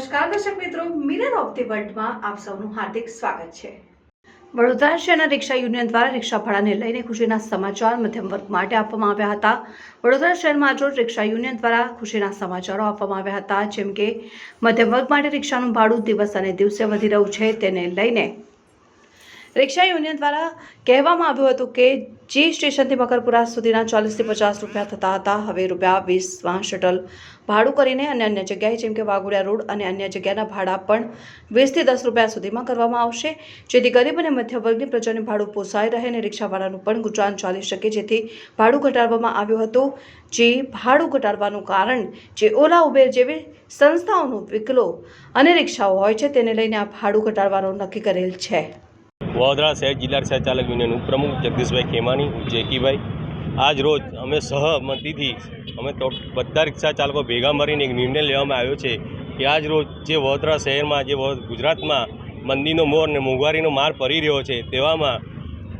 નમસ્કાર દર્શક મિત્રો મિરર ઓફ ધી વર્લ્ડમાં આપ સૌનું હાર્દિક સ્વાગત છે. વડોદરા શહેરના રિક્ષા યુનિયન દ્વારા રિક્ષા ભાડાને લઈને ખુશીના સમાચાર મધ્યમ વર્ગ માટે આપવામાં આવ્યા હતા. વડોદરા શહેરમાં આજરોજ રિક્ષા યુનિયન દ્વારા ખુશીના સમાચારો આપવામાં આવ્યા હતા, જેમ કે મધ્યમ વર્ગ માટે રિક્ષાનું ભાડું દિવસ અને દિવસે વધી રહ્યું છે, તેને લઈને રિક્ષા યુનિયન દ્વારા કહેવામાં આવ્યું હતું કે જે સ્ટેશનથી મકરપુરા સુધીના ચાલીસથી પચાસ રૂપિયા થતા હતા. હવે રૂપિયા વીસમાં શટલ ભાડું કરીને અને અન્ય જગ્યાએ જેમ કે વાઘોડિયા રોડ અને અન્ય જગ્યાના ભાડા પણ વીસથી દસ રૂપિયા સુધીમાં કરવામાં આવશે. જેથી ગરીબ અને મધ્ય વર્ગની પ્રજાને ભાડું પોસાઈ રહે અને રિક્ષાવાળાનું પણ ગુજરાન ચાલી શકે. જેથી ભાડું ઘટાડવામાં આવ્યું હતું. જે ભાડું ઘટાડવાનું કારણ જે ઓલા, ઉબેર જેવી સંસ્થાઓનું વિકલો અને રિક્ષાઓ હોય છે, તેને લઈને આ ભાડું ઘટાડવાનું નક્કી કરેલ છે. વડોદરા શહેર જિલ્લા રિક્ષા ચાલક યુનિયન ઉપપ્રમુખ જગદીશભાઈ ખેમાણી, જેકીભાઈ. આજ રોજ અમે સહમતીથી અમે તો બધા રિક્ષા ચાલકો ભેગા મળીને એક નિર્ણય લેવામાં આવ્યો છે કે આજ રોજ જે વડોદરા શહેરમાં, જે ગુજરાતમાં મંદીનો મોર ને મોંઘવારીનો માર પડી રહ્યો છે, તેવામાં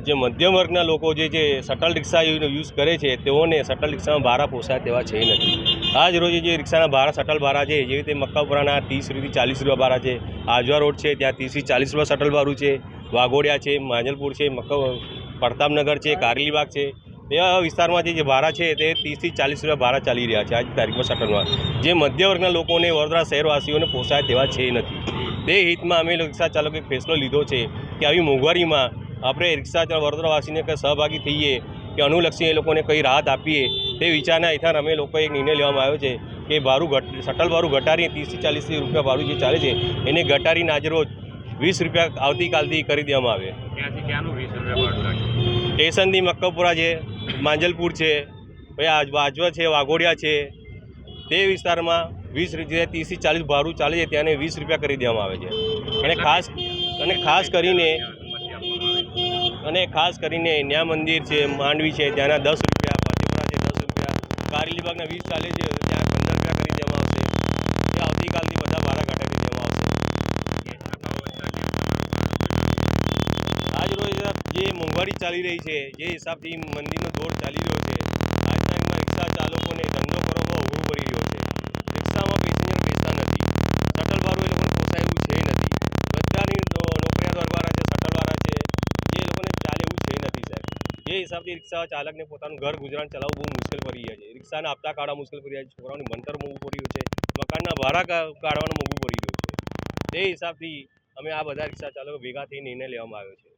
જે મધ્યમ વર્ગના લોકો જે જે શટલ રિક્ષા યુઝ કરે છે, તેઓને શટલ રિક્ષામાં ભાડા પોસાય તેવા છે નથી. આજ રોજ જે રિક્ષાના ભાડા શટલ ભાડા છે, જેવી રીતે મક્કાપુરાના ત્રીસ રૂપિયા ચાલીસ રૂપિયા ભાડા છે, આજવા રોડ છે, ત્યાં ત્રીસથી ચાલીસ રૂપિયા શટલ ભાડું છે, વાઘોડિયા છે, માંજલપુર છે, મક્કા, પ્રતાપનગર છે કારેલીબાગ છે એવા વિસ્તારમાં જે ભાડા છે, તે ત્રીસથી ચાલીસ રૂપિયા ભાડા ચાલી રહ્યા છે આજ તારીખમાં શટલમાં જે મધ્ય વર્ગના લોકોને વડોદરા શહેરવાસીઓને પોસાય તેવા છે નથી. તે હિતમાં અમે રિક્ષા ચાલકો એક ફેસલો લીધો છે કે આવી મોંઘવારીમાં આપણે રિક્ષા વડોદરાવાસીને કંઈ સહભાગી થઈએ કે અનુલક્ષી એ લોકોને કંઈ રાહત આપીએ તે વિચારના હેઠળ અમે લોકોએ એક નિર્ણય લેવામાં આવ્યો છે કે ભાડું ઘટ શટલ ભાડું ઘટાડીને ત્રીસથી ચાલીસ રૂપિયા ભાડું જે ચાલે છે એને ઘટાડીને આજે રોજ વીસ રૂપિયા આવતીકાલથી કરી દેવામાં આવે. સ્ટેશનથી મક્કપુરા છે માંજલપુર છે પછી આજ આજવા છે વાઘોડિયા છે તે વિસ્તારમાં વીસ રૂપિયા ત્રીસથી ચાલીસ ભાડું ચાલે છે ત્યાંને વીસ રૂપિયા કરી દેવામાં આવે છે. અને ખાસ અને ખાસ કરીને અને ખાસ કરીને ન્યા મંદિર છે માંડવી છે ત્યાંના દસ રૂપિયા કારેલીબાગના વીસ ચાલે છે ત્યાં પંદર રૂપિયા કરી દેવામાં આવશે. તે આવતીકાલથી બધા ભાડા ઘટાડી દેવામાં આવશે. આજ રોજ જે મોંઘવારી ચાલી રહી છે, જે હિસાબથી મંદીનો દોર ચાલી રહ્યો હિસાબથી રિક્ષા ચાલકને પોતાનું ઘર ગુજરાન ચલાવવું બહુ મુશ્કેલ પડી રહ્યા છે. રિક્ષાને આપતા કાઢવા મુશ્કેલ પડી રહ્યા છે. છોકરાઓની ભણતર મોંઘું પડી રહ્યું છે. મકાનના ભાડા કાઢવાનું મોંઘું પડી રહ્યું છે. તે હિસાબથી અમે આ બધા રિક્ષા ચાલકો ભેગા થઈ નિર્ણય લેવામાં આવ્યો છે.